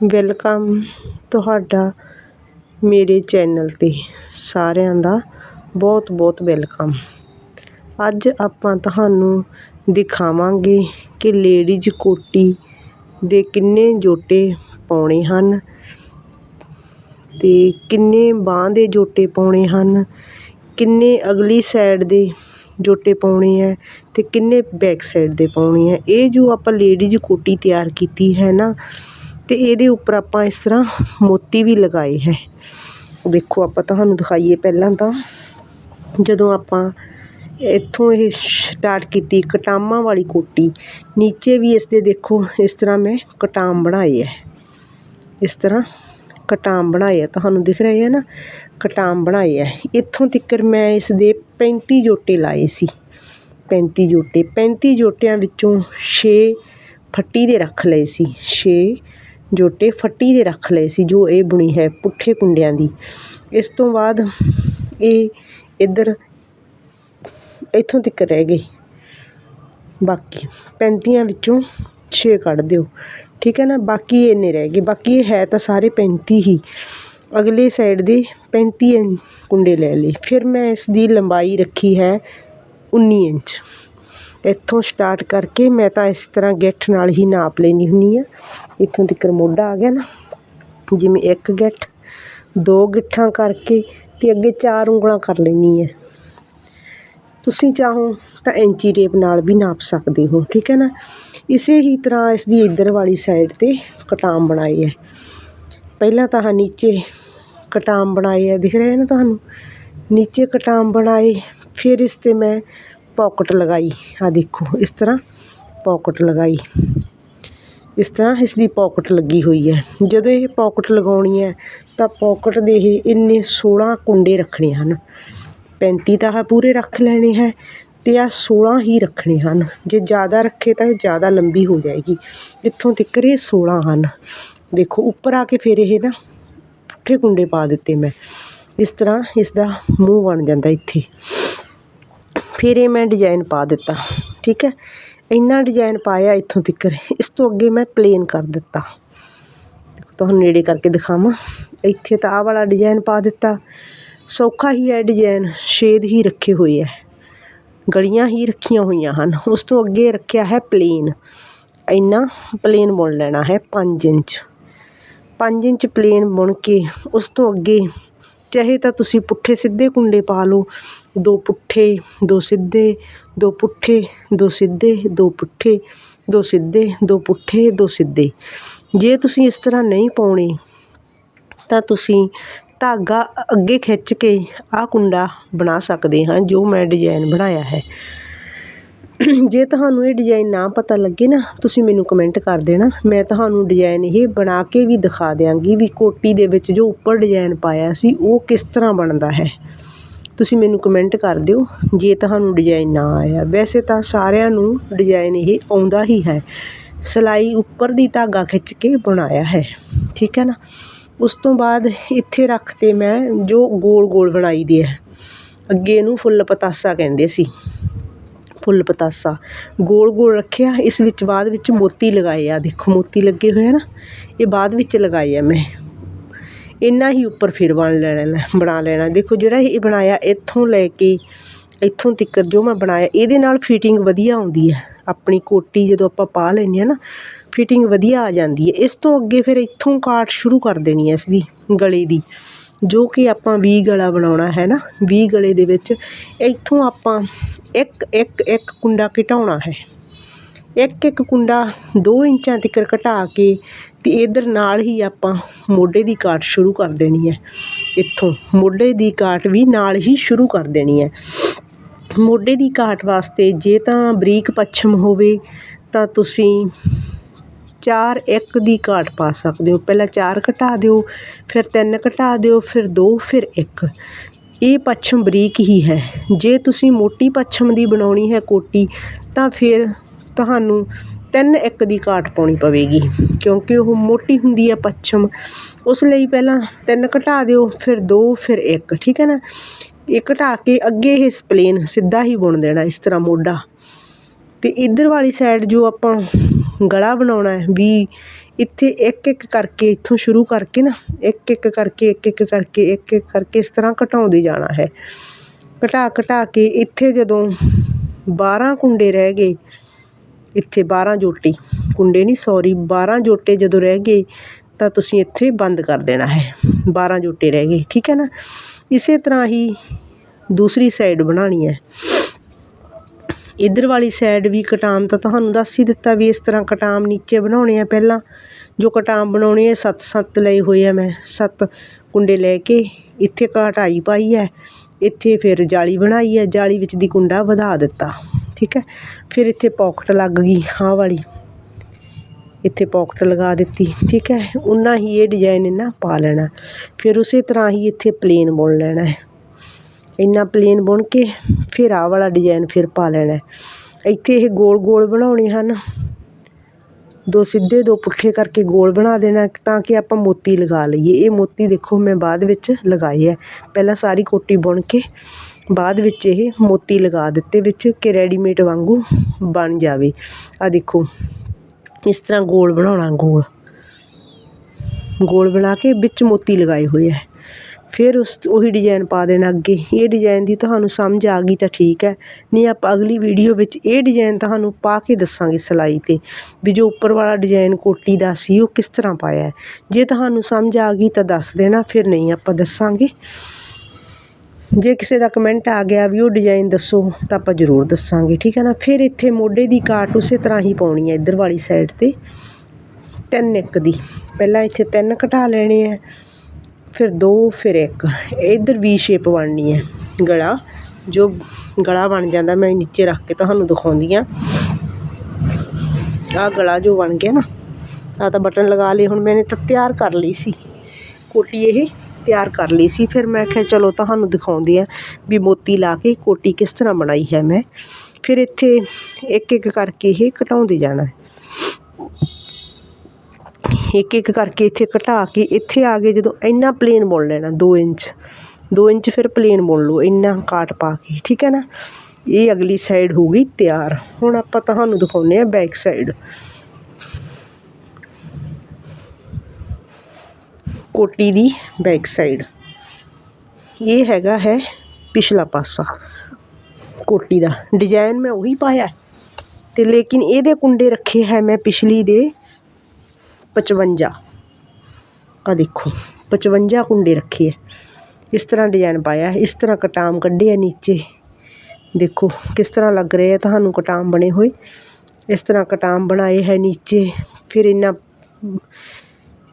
Welcome ਤੁਹਾਡਾ ਮੇਰੇ channel 'ਤੇ ਸਾਰਿਆਂ ਦਾ ਬਹੁਤ ਬਹੁਤ ਵੈਲਕਮ। ਅੱਜ ਆਪਾਂ ਤੁਹਾਨੂੰ ਦਿਖਾਵਾਂਗੇ ਕਿ ਲੇਡੀਜ਼ ਕੋਟੀ ਦੇ ਕਿੰਨੇ ਜੋਟੇ ਪਾਉਣੇ ਹਨ ਅਤੇ ਕਿੰਨੇ ਬਾਂਹ ਦੇ ਜੋਟੇ ਪਾਉਣੇ ਹਨ, ਕਿੰਨੇ ਅਗਲੀ ਸਾਈਡ ਦੇ ਜੋਟੇ ਪਾਉਣੇ ਹੈ ਅਤੇ ਕਿੰਨੇ ਬੈਕ ਸਾਈਡ ਦੇ ਪਾਉਣੇ ਹੈ। ਇਹ ਜੋ ਆਪਾਂ ਲੇਡੀਜ਼ ਕੋਟੀ ਤਿਆਰ ਕੀਤੀ ਹੈ ਨਾ ਅਤੇ ਇਹਦੇ ਉੱਪਰ ਆਪਾਂ ਇਸ ਤਰ੍ਹਾਂ ਮੋਤੀ ਵੀ ਲਗਾਏ ਹੈ। ਦੇਖੋ, ਆਪਾਂ ਤੁਹਾਨੂੰ ਦਿਖਾਈਏ ਪਹਿਲਾਂ ਤਾਂ। ਜਦੋਂ ਆਪਾਂ ਇੱਥੋਂ ਇਹ ਸਟਾਰਟ ਕੀਤੀ ਕਟਾਮਾਂ ਵਾਲੀ ਕੋਟੀ, ਨੀਚੇ ਵੀ ਇਸ ਦੇ ਦੇਖੋ, ਇਸ ਤਰ੍ਹਾਂ ਮੈਂ ਕਟਾਮ ਬਣਾਏ ਹੈ। ਇਸ ਤਰ੍ਹਾਂ ਕਟਾਮ ਬਣਾਏ ਹੈ। ਤੁਹਾਨੂੰ ਦਿਖ ਰਹੇ ਹੈ ਨਾ? ਕਟਾਮ ਬਣਾਏ ਹੈ। ਇੱਥੋਂ ਤੱਕ ਮੈਂ ਇਸ ਦੇ 35 ਜੋਟੇ ਲਾਏ ਸੀ। 35 ਜੋਟੇ। 35 ਜੋਟਿਆਂ ਵਿੱਚੋਂ 6 ਫੱਟੀ ਦੇ ਰੱਖ ਲਏ ਸੀ। 6 ਜੋਟੇ ਫੱਟੀ ਦੇ ਰੱਖ ਲਏ ਸੀ ਜੋ ਇਹ ਬੁਣੀ ਹੈ ਪੁੱਠੇ ਕੁੰਡਿਆਂ ਦੀ। ਇਸ ਤੋਂ ਬਾਅਦ ਇਹ ਇੱਧਰ ਇੱਥੋਂ ਤੱਕ ਰਹਿ ਗਏ। ਬਾਕੀ 35 ਵਿੱਚੋਂ 6 ਕੱਢ ਦਿਓ। ਠੀਕ ਹੈ ਨਾ? ਬਾਕੀ ਇੰਨੇ ਰਹਿ ਗਏ। ਬਾਕੀ ਇਹ ਹੈ ਤਾਂ ਸਾਰੇ 35 ਹੀ। ਅਗਲੇ ਸਾਈਡ ਦੇ 35 ਇੰਚ ਕੁੰਡੇ ਲੈ ਲਏ। ਫਿਰ ਮੈਂ ਇਸ ਦੀ ਲੰਬਾਈ ਰੱਖੀ ਹੈ 19 ਇੰਚ। ਇੱਥੋਂ ਸਟਾਰਟ ਕਰਕੇ ਮੈਂ ਤਾਂ ਇਸ ਤਰ੍ਹਾਂ ਗਿੱਠ ਨਾਲ ਹੀ ਨਾਪ ਲੈਣੀ ਹੁੰਦੀ ਆ ਇੱਥੋਂ ਤੱਕ ਮੋਢਾ ਆ ਗਿਆ ਨਾ, ਜਿਵੇਂ ਇੱਕ ਗਿੱਠ, ਦੋ ਗਿੱਠਾਂ ਕਰਕੇ ਅਤੇ ਅੱਗੇ ਚਾਰ ਉਂਗਲਾਂ ਕਰ ਲੈਣੀ ਹੈ ਤੁਸੀਂ ਚਾਹੋ ਤਾਂ ਐਂਚੀ ਟੇਪ ਨਾਲ ਵੀ ਨਾਪ ਸਕਦੇ ਹੋ, ਠੀਕ ਹੈ ਨਾ? ਇਸੇ ਹੀ ਤਰ੍ਹਾਂ ਇਸ ਦੀ ਇੱਧਰ ਵਾਲੀ ਸਾਈਡ 'ਤੇ ਕਟਾਮ ਬਣਾਏ ਹੈ ਪਹਿਲਾਂ ਤਾਂ ਹਾਂ ਨੀਚੇ ਕਟਾਮ ਬਣਾਏ ਹੈ ਦਿਖ ਰਹੇ ਨਾ ਤੁਹਾਨੂੰ? ਨੀਚੇ ਕਟਾਮ ਬਣਾਏ, ਫਿਰ ਇਸ 'ਤੇ ਮੈਂ ਪੋਕਟ ਲਗਾਈ। ਆ ਦੇਖੋ, ਇਸ ਤਰ੍ਹਾਂ ਪੌਕਟ ਲਗਾਈ। ਇਸ ਤਰ੍ਹਾਂ ਇਸ ਦੀ ਪੋਕਟ ਲੱਗੀ ਹੋਈ ਹੈ। ਜਦੋਂ ਇਹ ਪੋਕਟ ਲਗਾਉਣੀ ਹੈ, ਤਾਂ ਪੋਕਟ ਦੇ ਇਹ ਇੰਨੇ 16 ਕੁੰਡੇ ਰੱਖਣੇ ਹਨ। 35 ਤਾਂ ਆਹ ਪੂਰੇ ਰੱਖ ਲੈਣੇ ਹੈ ਅਤੇ ਆਹ 16 ਹੀ ਰੱਖਣੇ ਹਨ। ਜੇ ਜ਼ਿਆਦਾ ਰੱਖੇ ਤਾਂ ਇਹ ਜ਼ਿਆਦਾ ਲੰਬੀ ਹੋ ਜਾਏਗੀ। ਇੱਥੋਂ ਤੱਕ ਇਹ 16 ਹਨ। ਦੇਖੋ, ਉੱਪਰ ਆ ਕੇ ਫਿਰ ਇਹ ਨਾ ਪੁੱਠੇ ਕੁੰਡੇ ਪਾ ਦਿੱਤੇ ਮੈਂ। ਇਸ ਤਰ੍ਹਾਂ ਇਸ ਦਾ ਮੂੰਹ ਬਣ ਜਾਂਦਾ ਇੱਥੇ। ਫਿਰ ਇਹ ਮੈਂ ਡਿਜ਼ਾਈਨ ਪਾ ਦਿੱਤਾ। ਠੀਕ ਹੈ? ਇੰਨਾ ਡਿਜ਼ਾਈਨ ਪਾਇਆ ਇੱਥੋਂ ਤੱਕ ਇਸ ਤੋਂ ਅੱਗੇ ਮੈਂ ਪਲੇਨ ਕਰ ਦਿੱਤਾ। ਤੁਹਾਨੂੰ ਨੇੜੇ ਕਰਕੇ ਦਿਖਾਵਾਂ। ਇੱਥੇ ਤਾਂ ਆਹ ਵਾਲਾ ਡਿਜ਼ਾਈਨ ਪਾ ਦਿੱਤਾ। ਸੌਖਾ ਹੀ ਹੈ ਡਿਜ਼ਾਈਨ ਛੇਦ ਹੀ ਰੱਖੇ ਹੋਏ ਹੈ। ਗਲੀਆਂ ਹੀ ਰੱਖੀਆਂ ਹੋਈਆਂ ਹਨ। ਉਸ ਤੋਂ ਅੱਗੇ ਰੱਖਿਆ ਹੈ ਪਲੇਨ ਇੰਨਾ ਪਲੇਨ ਬੁਣ ਲੈਣਾ ਹੈ 5 ਇੰਚ। 5 ਇੰਚ ਪਲੇਨ ਬੁਣ ਕੇ ਉਸ ਤੋਂ ਅੱਗੇ ਚਾਹੇ ਤਾਂ ਤੁਸੀਂ ਪੁੱਠੇ ਸਿੱਧੇ ਕੁੰਡੇ ਪਾ ਲਓ। ਦੋ ਪੁੱਠੇ, ਦੋ ਸਿੱਧੇ ਦੋ ਪੁੱਠੇ, ਦੋ ਸਿੱਧੇ, ਦੋ ਪੁੱਠੇ, ਦੋ ਸਿੱਧੇ, ਦੋ ਪੁੱਠੇ, ਦੋ ਸਿੱਧੇ। ਜੇ ਤੁਸੀਂ ਇਸ ਤਰ੍ਹਾਂ ਨਹੀਂ ਪਾਉਣੇ, ਤਾਂ ਤੁਸੀਂ ਧਾਗਾ ਅੱਗੇ ਖਿੱਚ ਕੇ ਆਹ ਕੁੰਡਾ ਬਣਾ ਸਕਦੇ ਹਾਂ ਜੋ ਮੈਂ ਡਿਜ਼ਾਈਨ ਬਣਾਇਆ ਹੈ। ਜੇ ਤੁਹਾਨੂੰ ਇਹ ਡਿਜ਼ਾਈਨ ਨਾ ਪਤਾ ਲੱਗੇ ਨਾ, ਤੁਸੀਂ ਮੈਨੂੰ ਕਮੈਂਟ ਕਰ ਦੇਣਾ। ਮੈਂ ਤੁਹਾਨੂੰ ਡਿਜ਼ਾਈਨ ਇਹ ਬਣਾ ਕੇ ਵੀ ਦਿਖਾ ਦਿਆਂਗੀ ਵੀ ਕੋਟੀ ਦੇ ਵਿੱਚ ਜੋ ਉੱਪਰ ਡਿਜ਼ਾਈਨ ਪਾਇਆ ਸੀ, ਉਹ ਕਿਸ ਤਰ੍ਹਾਂ ਬਣਦਾ ਹੈ। ਤੁਸੀਂ ਮੈਨੂੰ ਕਮੈਂਟ ਕਰ ਦਿਓ, ਜੇ ਤੁਹਾਨੂੰ ਡਿਜ਼ਾਈਨ ਨਾ ਆਇਆ। ਵੈਸੇ ਤਾਂ ਸਾਰਿਆਂ ਨੂੰ ਡਿਜ਼ਾਈਨ ਇਹ ਆਉਂਦਾ ਹੀ ਹੈ। ਸਿਲਾਈ ਉੱਪਰ ਦੀ ਧਾਗਾ ਖਿੱਚ ਕੇ ਬਣਾਇਆ ਹੈ। ਠੀਕ ਹੈ ਨਾ? ਉਸ ਤੋਂ ਬਾਅਦ ਇੱਥੇ ਰੱਖ ਤੇ ਮੈਂ ਜੋ ਗੋਲ ਗੋਲ ਬਣਾਈ ਦੇ ਹੈ। ਅੱਗੇ ਇਹਨੂੰ ਫੁੱਲ ਪਤਾਸਾ ਕਹਿੰਦੇ ਸੀ। ਫੁੱਲ ਪਤਾਸਾ। ਗੋਲ ਗੋਲ ਰੱਖਿਆ, ਇਸ ਵਿੱਚ ਬਾਅਦ ਵਿੱਚ ਮੋਤੀ ਲਗਾਏ ਆ। ਦੇਖੋ ਮੋਤੀ ਲੱਗੇ ਹੋਏ ਆ ਨਾ? ਇਹ ਬਾਅਦ ਵਿੱਚ ਲਗਾਏ ਆ ਮੈਂ। ਇੰਨਾ ਹੀ ਉੱਪਰ ਫਿਰ ਬਣ ਲੈਣਾ ਬਣਾ ਲੈਣਾ। ਦੇਖੋ ਜਿਹੜਾ ਇਹ ਬਣਾਇਆ, ਇੱਥੋਂ ਲੈ ਕੇ, ਇੱਥੋਂ ਤੱਕ ਜੋ ਮੈਂ ਬਣਾਇਆ, ਇਹਦੇ ਨਾਲ ਫਿਟਿੰਗ ਵਧੀਆ ਆਉਂਦੀ ਹੈ। ਆਪਣੀ ਕੋਟੀ ਜਦੋਂ ਆਪਾਂ ਪਾ ਲੈਂਦੇ ਹਾਂ ਨਾ ਫਿਟਿੰਗ ਵਧੀਆ ਆ ਜਾਂਦੀ ਹੈ। ਇਸ ਤੋਂ ਅੱਗੇ ਫਿਰ ਇੱਥੋਂ ਕਾਟ ਸ਼ੁਰੂ ਕਰ ਦੇਣੀ ਹੈ ਇਸ ਦੀ ਗਲੇ ਦੀ। ਜੋ ਕਿ ਆਪਾਂ ਵੀ ਗਲਾ ਬਣਾਉਣਾ ਹੈ ਨਾ ਵੀ ਗਲੇ ਦੇ ਵਿੱਚ, ਇੱਥੋਂ ਆਪਾਂ ਇੱਕ ਇੱਕ ਇੱਕ ਕੁੰਡਾ ਘਟਾਉਣਾ ਹੈ। ਇੱਕ ਇੱਕ ਕੁੰਡਾ ਦੋ ਇੰਚਾਂ ਤੱਕ ਘਟਾ ਕੇ ਅਤੇ ਇੱਧਰ ਨਾਲ ਹੀ ਆਪਾਂ ਮੋਢੇ ਦੀ ਕਾਟ ਸ਼ੁਰੂ ਕਰ ਦੇਣੀ ਹੈ। ਇੱਥੋਂ ਮੋਢੇ ਦੀ ਕਾਟ ਵੀ ਨਾਲ ਹੀ ਸ਼ੁਰੂ ਕਰ ਦੇਣੀ ਹੈ। ਮੋਢੇ ਦੀ ਕਾਟ ਵਾਸਤੇ ਜੇ ਤਾਂ ਬਰੀਕ ਪੱਛਮ ਹੋਵੇ ਤਾਂ ਤੁਸੀਂ ਚਾਰ ਇੱਕ ਦੀ ਘਾਟ ਪਾ ਸਕਦੇ ਹੋ। ਪਹਿਲਾਂ ਚਾਰ ਘਟਾ ਦਿਓ, ਫਿਰ ਤਿੰਨ ਘਟਾ ਦਿਓ, ਫਿਰ ਦੋ, ਫਿਰ ਇੱਕ। ਇਹ ਪੱਛਮ ਬਰੀਕ ਹੀ ਹੈ। ਜੇ ਤੁਸੀਂ ਮੋਟੀ ਪੱਛਮ ਦੀ ਬਣਾਉਣੀ ਹੈ ਕੋਟੀ ਤਾਂ ਫਿਰ ਤੁਹਾਨੂੰ ਤਿੰਨ ਇੱਕ ਦੀ ਘਾਟ ਪਾਉਣੀ ਪਵੇਗੀ, ਕਿਉਂਕਿ ਉਹ ਮੋਟੀ ਹੁੰਦੀ ਹੈ ਪੱਛਮ। ਉਸ ਲਈ ਪਹਿਲਾਂ ਤਿੰਨ ਘਟਾ ਦਿਓ, ਫਿਰ ਦੋ, ਫਿਰ ਇੱਕ, ਠੀਕ ਹੈ ਨਾ? ਇਹ ਘਟਾ ਕੇ ਅੱਗੇ ਇਹ ਪਲੇਨ ਸਿੱਧਾ ਹੀ ਬੁਣ ਦੇਣਾ, ਇਸ ਤਰ੍ਹਾਂ ਮੋਢਾ। ਅਤੇ ਇੱਧਰ ਵਾਲੀ ਸਾਈਡ ਜੋ ਆਪਾਂ ਗਲਾ ਬਣਾਉਣਾ ਵੀ ਇੱਥੇ ਇੱਕ ਇੱਕ ਕਰਕੇ, ਇੱਥੋਂ ਸ਼ੁਰੂ ਕਰਕੇ ਨਾ, ਇੱਕ ਇੱਕ ਕਰਕੇ, ਇੱਕ ਇੱਕ ਕਰਕੇ, ਇੱਕ ਇੱਕ ਕਰਕੇ ਇਸ ਤਰ੍ਹਾਂ ਘਟਾਉਂਦੇ ਜਾਣਾ ਹੈ। ਘਟਾ ਘਟਾ ਕੇ ਇੱਥੇ ਜਦੋਂ 12 ਕੁੰਡੇ ਰਹਿ ਗਏ ਇੱਥੇ 12 ਜੋਟੀ। ਕੁੰਡੇ ਨਹੀਂ ਸੋਰੀ 12 ਜੋਟੇ ਜਦੋਂ ਰਹਿ ਗਏ, ਤਾਂ ਤੁਸੀਂ ਇੱਥੇ ਬੰਦ ਕਰ ਦੇਣਾ ਹੈ। 12 ਜੋਟੇ ਰਹਿ ਗਏ, ਠੀਕ ਹੈ ਨਾ? ਇਸੇ ਤਰ੍ਹਾਂ ਹੀ ਦੂਸਰੀ ਸਾਈਡ ਬਣਾਉਣੀ ਹੈ। ਇੱਧਰ ਵਾਲੀ ਸਾਈਡ ਵੀ ਕਟਾਮ ਤਾਂ ਤੁਹਾਨੂੰ ਦੱਸ ਹੀ ਦਿੱਤਾ ਵੀ ਇਸ ਤਰ੍ਹਾਂ ਕਟਾਮ ਨੀਚੇ ਬਣਾਉਣੇ ਆ ਪਹਿਲਾਂ। ਜੋ ਕਟਾਮ ਬਣਾਉਣੇ ਆ ਸੱਤ ਸੱਤ ਲਏ ਹੋਏ ਆ ਮੈਂ। ਸੱਤ ਕੁੰਡੇ ਲੈ ਕੇ ਇੱਥੇ ਘਟਾਈ ਪਾਈ ਹੈ। ਇੱਥੇ ਫਿਰ ਜਾਲੀ ਬਣਾਈ ਹੈ। ਜਾਲੀ ਵਿੱਚ ਦੀ ਕੁੰਡਾ ਵਧਾ ਦਿੱਤਾ। ਠੀਕ ਹੈ। ਫਿਰ ਇੱਥੇ ਪੋਕਟ ਲੱਗ ਗਈ ਆਹ ਵਾਲੀ। ਇੱਥੇ ਪੋਕਟ ਲਗਾ ਦਿੱਤੀ, ਠੀਕ ਹੈ। ਉਨਾ ਹੀ ਇਹ ਡਿਜ਼ਾਈਨ ਇਹਨਾਂ ਪਾ ਲੈਣਾ। ਫਿਰ ਉਸੇ ਤਰ੍ਹਾਂ ਹੀ ਇੱਥੇ ਪਲੇਨ ਬੁਣ ਲੈਣਾ ਹੈ। ਇੰਨਾ ਪਲੇਨ ਬੁਣ ਕੇ ਫਿਰ ਆਹ ਵਾਲਾ ਡਿਜ਼ਾਈਨ ਫਿਰ ਪਾ ਲੈਣਾ ਇੱਥੇ ਇਹ ਗੋਲ ਗੋਲ ਬਣਾਉਣੇ ਹਨ। ਦੋ ਸਿੱਧੇ ਦੋ ਪੁੱਠੇ ਕਰਕੇ ਗੋਲ ਬਣਾ ਦੇਣਾ ਤਾਂ ਕਿ ਆਪਾਂ ਮੋਤੀ ਲਗਾ ਲਈਏ। ਇਹ ਮੋਤੀ ਦੇਖੋ ਮੈਂ ਬਾਅਦ ਵਿੱਚ ਲਗਾਏ ਹੈ। ਪਹਿਲਾਂ ਸਾਰੀ ਕੋਟੀ ਬੁਣ ਕੇ ਬਾਅਦ ਵਿੱਚ ਇਹ ਮੋਤੀ ਲਗਾ ਦਿੱਤੇ ਵਿੱਚ ਕਿ ਰੈਡੀਮੇਡ ਵਾਂਗੂ ਬਣ ਜਾਵੇ। ਆ ਦੇਖੋ, ਇਸ ਤਰ੍ਹਾਂ ਗੋਲ ਬਣਾਉਣਾ ਗੋਲ। ਗੋਲ ਬਣਾ ਕੇ ਵਿੱਚ ਮੋਤੀ ਲਗਾਏ ਹੋਏ ਹੈ ਫਿਰ ਉਸ ਉਹੀ ਡਿਜ਼ਾਈਨ ਪਾ ਦੇਣਾ ਅੱਗੇ। ਇਹ ਡਿਜ਼ਾਈਨ ਦੀ ਤੁਹਾਨੂੰ ਸਮਝ ਆ ਗਈ ਤਾਂ ਠੀਕ ਹੈ। ਨਹੀਂ, ਆਪਾਂ ਅਗਲੀ ਵੀਡੀਓ ਵਿੱਚ ਇਹ ਡਿਜ਼ਾਈਨ ਤੁਹਾਨੂੰ ਪਾ ਕੇ ਦੱਸਾਂਗੇ ਸਿਲਾਈ 'ਤੇ ਵੀ ਜੋ ਉੱਪਰ ਵਾਲਾ ਡਿਜ਼ਾਈਨ ਕੋਟੀ ਦਾ ਸੀ, ਉਹ ਕਿਸ ਤਰ੍ਹਾਂ ਪਾਇਆ ਜੇ ਤੁਹਾਨੂੰ ਸਮਝ ਆ ਗਈ ਤਾਂ ਦੱਸ ਦੇਣਾ, ਫਿਰ ਨਹੀਂ ਆਪਾਂ ਦੱਸਾਂਗੇ। ਜੇ ਕਿਸੇ ਦਾ ਕਮੈਂਟ ਆ ਗਿਆ ਵੀ ਉਹ ਡਿਜ਼ਾਈਨ ਦੱਸੋ, ਤਾਂ ਆਪਾਂ ਜ਼ਰੂਰ ਦੱਸਾਂਗੇ, ਠੀਕ ਹੈ ਨਾ? ਫਿਰ ਇੱਥੇ ਮੋਢੇ ਦੀ ਕਾਟ ਉਸੇ ਤਰ੍ਹਾਂ ਹੀ ਪਾਉਣੀ ਹੈ, ਇੱਧਰ ਵਾਲੀ ਸਾਈਡ 'ਤੇ। ਤਿੰਨ ਇੱਕ ਦੀ। ਪਹਿਲਾਂ ਇੱਥੇ ਤਿੰਨ ਘਟਾ ਲੈਣੇ ਆ, ਫਿਰ ਦੋ, ਫਿਰ ਇੱਕ। ਇੱਧਰ ਵੀ ਸ਼ੇਪ ਬਣਨੀ ਹੈ, ਗਲਾ। ਜੋ ਗਲਾ ਬਣ ਜਾਂਦਾ, ਮੈਂ ਨੀਚੇ ਰੱਖ ਕੇ ਤੁਹਾਨੂੰ ਦਿਖਾਉਂਦੀ ਹਾਂ। ਆਹ ਗਲਾ ਜੋ ਬਣ ਗਿਆ ਨਾ ਆ ਤਾਂ ਬਟਨ ਲਗਾ ਲਏ, ਹੁਣ ਮੈंने ਤਾਂ ਤਿਆਰ ਕਰ ਲਈ ਸੀ। ਕੋਟੀ ਇਹ। ਤਿਆਰ ਕਰ ਲਈ ਸੀ। ਫਿਰ ਮੈਂ ਕਿਹਾ, ਚਲੋ, ਤੁਹਾਨੂੰ ਦਿਖਾਉਂਦੀ ਆ ਵੀ ਮੋਤੀ ਲਾ ਕੇ ਕੋਟੀ ਕਿਸ ਤਰ੍ਹਾਂ ਬਣਾਈ ਹੈ ਮੈਂ। ਫਿਰ ਇੱਥੇ ਇੱਕ ਇੱਕ ਕਰਕੇ ਇਹ ਘਟਾਉਂਦੇ ਜਾਣਾ ਇੱਕ ਇੱਕ ਕਰਕੇ ਇੱਥੇ ਘਟਾ ਕੇ ਇੱਥੇ ਆ ਕੇ ਜਦੋਂ ਇੰਨਾ ਪਲੇਨ ਬੁਣ ਲੈਣਾ 2 ਇੰਚ। 2 ਇੰਚ ਫਿਰ ਪਲੇਨ ਬੁਣ ਲਓ, ਇੰਨਾ ਕਾਟ ਪਾ ਕੇ, ਠੀਕ ਹੈ ਨਾ? ਇਹ ਅਗਲੀ ਸਾਈਡ ਹੋ ਗਈ ਤਿਆਰ। ਹੁਣ ਆਪਾਂ ਤੁਹਾਨੂੰ ਦਿਖਾਉਂਦੇ ਆ ਬੈਕ ਸਾਈਡ ਕੋਟੀ ਦੀ ਬੈਕ ਸਾਈਡ। ਇਹ ਹੈਗਾ ਹੈ ਪਿਛਲਾ ਪਾਸਾ ਕੋਟੀ ਦਾ। ਡਿਜ਼ਾਈਨ ਮੈਂ ਉਹੀ ਪਾਇਆ ਤੇ ਲੇਕਿਨ ਇਹਦੇ ਕੁੰਡੇ ਰੱਖੇ ਹੈ ਮੈਂ ਪਿਛਲੀ ਦੇ 55 ਆ ਦੇਖੋ 55 ਕੁੰਡੇ ਰੱਖੇ ਹੈ। ਇਸ ਤਰ੍ਹਾਂ ਡਿਜ਼ਾਈਨ ਪਾਇਆ ਇਸ ਤਰ੍ਹਾਂ ਕਟਾਮ ਕੱਢੇ ਆ ਨੀਚੇ। ਦੇਖੋ ਕਿਸ ਤਰ੍ਹਾਂ ਲੱਗ ਰਿਹਾ ਹੈ, ਤੁਹਾਨੂੰ ਕਟਾਮ ਬਣੇ ਹੋਏ। ਇਸ ਤਰ੍ਹਾਂ ਕਟਾਮ ਬਣਾਏ ਹੈ ਨੀਚੇ, ਫਿਰ ਇਹਨਾਂ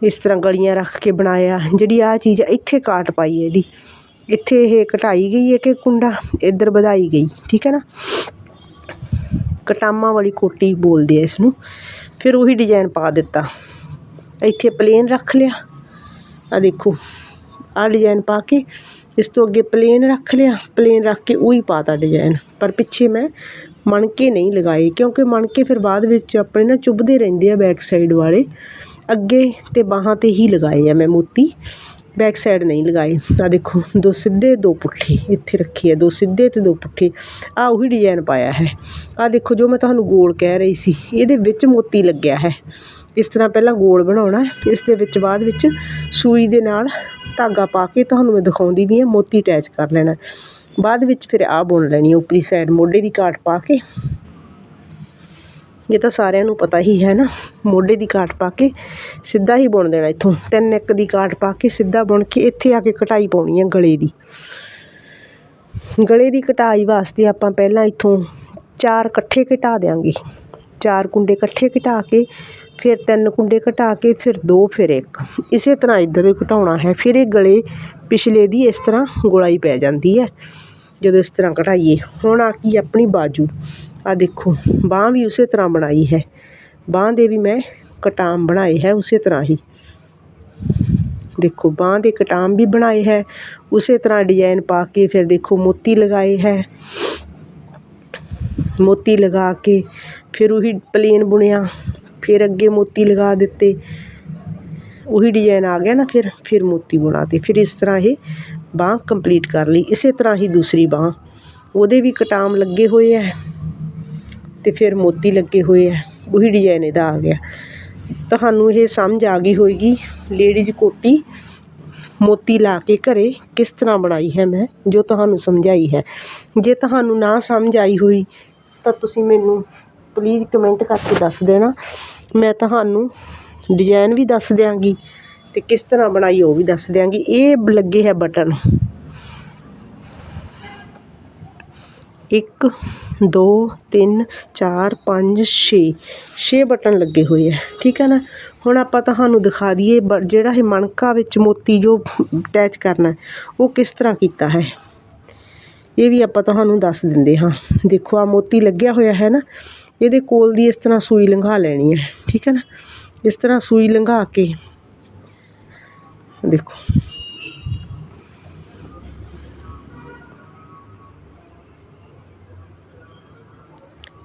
ਇਸ ਤਰ੍ਹਾਂ ਗਲੀਆਂ ਰੱਖ ਕੇ ਬਣਾਇਆ। ਜਿਹੜੀ ਆਹ ਚੀਜ਼ ਇੱਥੇ ਕਾਟ ਪਾਈ ਇਹਦੀ। ਇੱਥੇ ਇਹ ਘਟਾਈ ਗਈ ਹੈ ਕਿ ਕੁੰਡਾ ਇੱਧਰ ਵਧਾਈ ਗਈ, ਠੀਕ ਹੈ ਨਾ? ਕਟਾਮਾਂ ਵਾਲੀ ਕੋਟੀ ਬੋਲਦੇ ਆ ਇਸ ਨੂੰ ਫਿਰ ਉਹੀ ਡਿਜ਼ਾਈਨ ਪਾ ਦਿੱਤਾ। ਇੱਥੇ ਪਲੇਨ ਰੱਖ ਲਿਆ। ਆ ਦੇਖੋ ਆ ਡਿਜ਼ਾਈਨ ਪਾ ਕੇ ਇਸ ਤੋਂ ਅੱਗੇ ਪਲੇਨ ਰੱਖ ਲਿਆ। ਪਲੇਨ ਰੱਖ ਕੇ ਉਹੀ ਪਾਤਾ ਡਿਜ਼ਾਈਨ ਪਰ ਪਿੱਛੇ ਮੈਂ ਮਣਕੇ ਨਹੀਂ ਲਗਾਏ, ਕਿਉਂਕਿ ਮਣਕੇ ਫਿਰ ਬਾਅਦ ਵਿੱਚ ਆਪਣੇ ਨਾ ਚੁੱਭਦੇ ਰਹਿੰਦੇ ਆ ਬੈਕ ਸਾਈਡ ਵਾਲੇ। ਅੱਗੇ ਅਤੇ ਬਾਹਾਂ ਤੇ ਹੀ ਲਗਾਏ ਆ ਮੈਂ ਮੋਤੀ। ਬੈਕ ਸਾਈਡ ਨਹੀਂ ਲਗਾਏ। ਆਹ ਦੇਖੋ, ਦੋ ਸਿੱਧੇ, ਦੋ ਪੁੱਠੇ। ਇੱਥੇ ਰੱਖੇ ਆ ਦੋ ਸਿੱਧੇ ਅਤੇ ਦੋ ਪੁੱਠੇ। ਆਹ ਉਹੀ ਡਿਜ਼ਾਇਨ ਪਾਇਆ ਹੈ। ਆਹ ਦੇਖੋ ਜੋ ਮੈਂ ਤੁਹਾਨੂੰ ਗੋਲ ਕਹਿ ਰਹੀ ਸੀ, ਇਹਦੇ ਵਿੱਚ ਮੋਤੀ ਲੱਗਿਆ ਹੈ। ਇਸ ਤਰ੍ਹਾਂ ਪਹਿਲਾਂ ਗੋਲ ਬਣਾਉਣਾ ਇਸ ਦੇ ਵਿੱਚ ਬਾਅਦ ਵਿੱਚ ਸੂਈ ਦੇ ਨਾਲ ਧਾਗਾ ਪਾ ਕੇ ਤੁਹਾਨੂੰ ਮੈਂ ਦਿਖਾਉਂਦੀ ਵੀ ਹਾਂ, ਮੋਤੀ ਅਟੈਚ ਕਰ ਲੈਣਾ ਬਾਅਦ ਵਿੱਚ ਫਿਰ ਆਹ ਬੁਣ ਲੈਣੀ ਹੈ, ਉੱਪਰੀ ਸਾਈਡ ਮੋਢੇ ਦੀ ਕਾਟ ਪਾ ਕੇ। ਇਹ ਤਾਂ ਸਾਰਿਆਂ ਨੂੰ ਪਤਾ ਹੀ ਹੈ ਨਾ। ਮੋਢੇ ਦੀ ਕਾਟ ਪਾ ਕੇ ਸਿੱਧਾ ਹੀ ਬੁਣ ਦੇਣਾ ਇੱਥੋਂ। ਤਿੰਨ ਇੱਕ ਦੀ ਕਾਟ ਪਾ ਕੇ ਸਿੱਧਾ ਬੁਣ ਕੇ ਇੱਥੇ ਆ ਕੇ ਕਟਾਈ ਪਾਉਣੀ ਹੈ ਗਲੇ ਦੀ। ਗਲੇ ਦੀ ਕਟਾਈ ਵਾਸਤੇ ਆਪਾਂ ਪਹਿਲਾਂ ਇੱਥੋਂ ਚਾਰ ਇਕੱਠੇ ਘਟਾ ਦੇਾਂਗੇ ਚਾਰ ਕੁੰਡੇ ਇਕੱਠੇ ਘਟਾ ਕੇ, ਫਿਰ ਤਿੰਨ ਕੁੰਡੇ ਘਟਾ ਕੇ, ਫਿਰ ਦੋ, ਫਿਰ ਇੱਕ। ਇਸੇ ਤਰ੍ਹਾਂ ਇੱਧਰ ਵੀ ਘਟਾਉਣਾ ਹੈ। ਫਿਰ ਇਹ ਗਲੇ ਪਿਛਲੇ ਦੀ ਇਸ ਤਰ੍ਹਾਂ ਗੋਲਾਈ ਪੈ ਜਾਂਦੀ ਹੈ। ਜਦੋਂ ਇਸ ਤਰ੍ਹਾਂ ਘਟਾਈਏ ਹੁਣ ਆ ਕੀ ਆਪਣੀ ਬਾਜੂ। ਆਹ ਦੇਖੋ, ਬਾਂਹ ਵੀ ਉਸੇ ਤਰ੍ਹਾਂ ਬਣਾਈ ਹੈ। ਬਾਂਹ ਦੇ ਵੀ ਮੈਂ ਕਟਾਮ ਬਣਾਏ ਹੈ ਉਸੇ ਤਰ੍ਹਾਂ ਹੀ। ਦੇਖੋ, ਬਾਂਹ ਦੇ ਕਟਾਮ ਵੀ ਬਣਾਏ ਹੈ, ਉਸੇ ਤਰ੍ਹਾਂ ਡਿਜ਼ਾਈਨ ਪਾ ਕੇ ਫਿਰ ਦੇਖੋ ਮੋਤੀ ਲਗਾਏ ਹੈ। ਮੋਤੀ ਲਗਾ ਕੇ ਫਿਰ ਉਹੀ ਪਲੇਨ ਬੁਣਿਆ, ਫਿਰ ਅੱਗੇ ਮੋਤੀ ਲਗਾ ਦਿੱਤੇ। ਉਹੀ ਡਿਜ਼ਾਈਨ ਆ ਗਿਆ ਨਾ ਫਿਰ ਫਿਰ ਮੋਤੀ ਬੁਣਾ ਫਿਰ ਇਸ ਤਰ੍ਹਾਂ ਇਹ ਬਾਂਹ ਕੰਪਲੀਟ ਕਰ ਲਈ। ਇਸੇ ਤਰ੍ਹਾਂ ਹੀ ਦੂਸਰੀ ਬਾਂਹ, ਉਹਦੇ ਵੀ ਕਟਾਮ ਲੱਗੇ ਹੋਏ ਹੈ। ਤੇ ਫਿਰ ਮੋਤੀ ਲੱਗੇ ਹੋਏ ਹੈ ਉਹੀ ਡਿਜ਼ਾਈਨ ਇਹਦਾ ਆ ਗਿਆ। ਤੁਹਾਨੂੰ ਇਹ ਸਮਝ ਆ ਗਈ ਹੋਏਗੀ ਲੇਡੀਜ਼ ਕੋਟੀ, ਮੋਤੀ ਲਾ ਕੇ ਘਰੇ ਕਿਸ ਤਰ੍ਹਾਂ ਬਣਾਈ ਹੈ ਮੈਂ, ਜੋ ਤੁਹਾਨੂੰ ਸਮਝਾਈ ਹੈ। ਜੇ ਤੁਹਾਨੂੰ ਨਾ ਸਮਝ ਆਈ ਹੋਈ, ਤਾਂ ਤੁਸੀਂ ਮੈਨੂੰ ਪਲੀਜ਼ ਕਮੈਂਟ ਕਰਕੇ ਦੱਸ ਦੇਣਾ। ਮੈਂ ਤੁਹਾਨੂੰ ਡਿਜ਼ਾਈਨ ਵੀ ਦੱਸ ਦਿਆਂਗੀ ਤੇ ਕਿਸ ਤਰ੍ਹਾਂ ਬਣਾਈ ਉਹ ਵੀ ਦੱਸ ਦਿਆਂਗੀ। ਇਹ ਲੱਗੇ ਹੈ ਬਟਨ। ਇੱਕ, ਦੋ, ਤਿੰਨ, ਚਾਰ, ਪੰਜ, ਛੇ। ਛੇ ਬਟਨ ਲੱਗੇ ਹੋਏ ਹੈ ਠੀਕ ਹੈ ਨਾ? ਹੁਣ ਆਪਾਂ ਤੁਹਾਨੂੰ ਦਿਖਾ ਦਈਏ ਬ- ਜਿਹੜਾ ਇਹ ਮਣਕਾ ਵਿੱਚ ਮੋਤੀ ਜੋ ਅਟੈਚ ਕਰਨਾ, ਉਹ ਕਿਸ ਤਰ੍ਹਾਂ ਕੀਤਾ ਹੈ? ਇਹ ਵੀ ਆਪਾਂ ਤੁਹਾਨੂੰ ਦੱਸ ਦਿੰਦੇ ਹਾਂ। ਦੇਖੋ ਆ ਮੋਤੀ ਲੱਗਿਆ ਹੋਇਆ ਹੈ ਨਾ? ਇਹਦੇ ਕੋਲ ਦੀ ਇਸ ਤਰ੍ਹਾਂ ਸੂਈ ਲੰਘਾ ਲੈਣੀ ਹੈ, ਠੀਕ ਹੈ ਨਾ? ਇਸ ਤਰ੍ਹਾਂ ਸੂਈ ਲੰਘਾ ਕੇ, ਦੇਖੋ।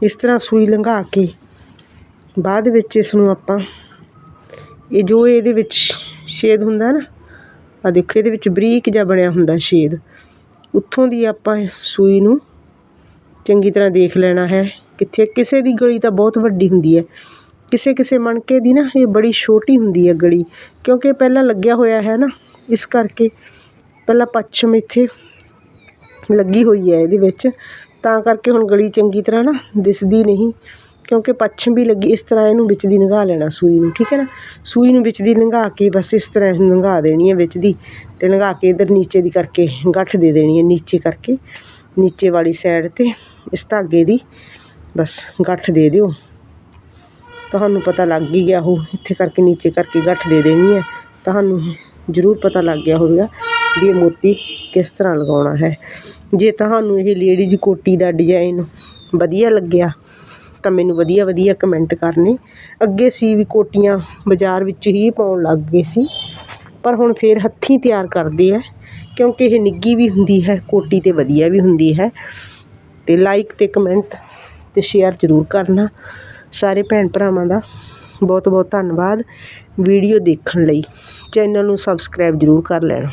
ਇਸ ਤਰ੍ਹਾਂ ਸੂਈ ਲੰਘਾ ਕੇ ਬਾਅਦ ਵਿੱਚ ਇਸ ਨੂੰ ਆਪਾਂ ਇਹ ਜੋ ਇਹਦੇ ਵਿੱਚ ਛੇਦ ਹੁੰਦਾ ਨਾ ਆ ਦੇਖੋ ਇਹਦੇ ਵਿੱਚ ਬਰੀਕ ਜਿਹਾ ਬਣਿਆ ਹੁੰਦਾ ਛੇਦ ਉੱਥੋਂ ਦੀ ਆਪਾਂ ਸੂਈ ਨੂੰ ਚੰਗੀ ਤਰ੍ਹਾਂ ਦੇਖ ਲੈਣਾ ਹੈ। ਕਿੱਥੇ ਕਿਸੇ ਦੀ ਗਲੀ ਤਾਂ ਬਹੁਤ ਵੱਡੀ ਹੁੰਦੀ ਹੈ। ਕਿਸੇ ਕਿਸੇ ਮਣਕੇ ਦੀ ਨਾ ਇਹ ਬੜੀ ਛੋਟੀ ਹੁੰਦੀ ਹੈ ਗਲੀ, ਕਿਉਂਕਿ ਪਹਿਲਾਂ ਲੱਗਿਆ ਹੋਇਆ ਹੈ ਨਾ, ਇਸ ਕਰਕੇ ਪਹਿਲਾਂ ਪੱਛਮ ਇੱਥੇ ਲੱਗੀ ਹੋਈ ਹੈ ਇਹਦੇ ਵਿੱਚ। ਤਾਂ ਕਰਕੇ ਹੁਣ ਗਲੀ ਚੰਗੀ ਤਰ੍ਹਾਂ ਨਾ ਦਿਸਦੀ ਨਹੀਂ, ਕਿਉਂਕਿ ਪੱਛਮ ਵੀ ਲੱਗੀ, ਇਸ ਤਰ੍ਹਾਂ ਇਹਨੂੰ ਵਿੱਚ ਦੀ ਲੰਘਾ ਲੈਣਾ ਸੂਈ ਨੂੰ, ਠੀਕ ਹੈ ਨਾ? ਸੂਈ ਨੂੰ ਵਿੱਚ ਦੀ ਲੰਘਾ ਕੇ ਬਸ ਇਸ ਤਰ੍ਹਾਂ ਇਹਨੂੰ ਲੰਘਾ ਦੇਣੀ ਹੈ ਵਿੱਚ ਦੀ ਅਤੇ ਲੰਘਾ ਕੇ ਇੱਧਰ ਨੀਚੇ ਦੀ ਕਰਕੇ ਗੱਠ ਦੇ ਦੇਣੀ ਹੈ ਨੀਚੇ ਕਰਕੇ, ਨੀਚੇ ਵਾਲੀ ਸਾਈਡ ਤੇ ਇਸ ਧਾਗੇ ਦੀ ਬਸ ਗੱਠ ਦੇ ਦਿਓ। ਤੁਹਾਨੂੰ ਪਤਾ ਲੱਗ ਹੀ ਗਿਆ ਉਹ ਇੱਥੇ ਕਰਕੇ ਨੀਚੇ ਕਰਕੇ ਗੱਠ ਦੇ ਦੇਣੀ ਹੈ, ਤੁਹਾਨੂੰ ਜ਼ਰੂਰ ਪਤਾ ਲੱਗ ਗਿਆ ਹੋਵੇਗਾ ਵੀ ਇਹ ਮੋਤੀ ਕਿਸ ਤਰ੍ਹਾਂ ਲਗਾਉਣਾ ਹੈ। ਜੇ ਤੁਹਾਨੂੰ ਇਹ ਲੇਡੀਜ਼ ਕੋਟੀ ਦਾ ਡਿਜ਼ਾਈਨ ਵਧੀਆ ਲੱਗਿਆ, ਤਾਂ ਮੈਨੂੰ ਵਧੀਆ ਵਧੀਆ ਕਮੈਂਟ ਕਰਨੇ। ਅੱਗੇ ਸੀ ਵੀ ਕੋਟੀਆਂ ਬਾਜ਼ਾਰ ਵਿੱਚ ਹੀ ਪਾਉਣ ਲੱਗ ਗਏ ਸੀ, ਪਰ ਹੁਣ ਫਿਰ ਹੱਥੀਂ ਤਿਆਰ ਕਰਦੇ ਹੈ ਕਿਉਂਕਿ ਇਹ ਨਿੱਘੀ ਵੀ ਹੁੰਦੀ ਹੈ, ਕੋਟੀ ਤੇ ਵਧੀਆ ਵੀ ਹੁੰਦੀ ਹੈ। ਅਤੇ ਲਾਈਕ ਅਤੇ ਕਮੈਂਟ ਅਤੇ ਸ਼ੇਅਰ ਜ਼ਰੂਰ ਕਰਨਾ। ਸਾਰੇ ਭੈਣ ਭਰਾਵਾਂ ਦਾ ਬਹੁਤ ਬਹੁਤ ਧੰਨਵਾਦ ਵੀਡੀਓ ਦੇਖਣ ਲਈ। ਚੈਨਲ ਨੂੰ ਸਬਸਕ੍ਰਾਈਬ ਜ਼ਰੂਰ ਕਰ ਲੈਣਾ।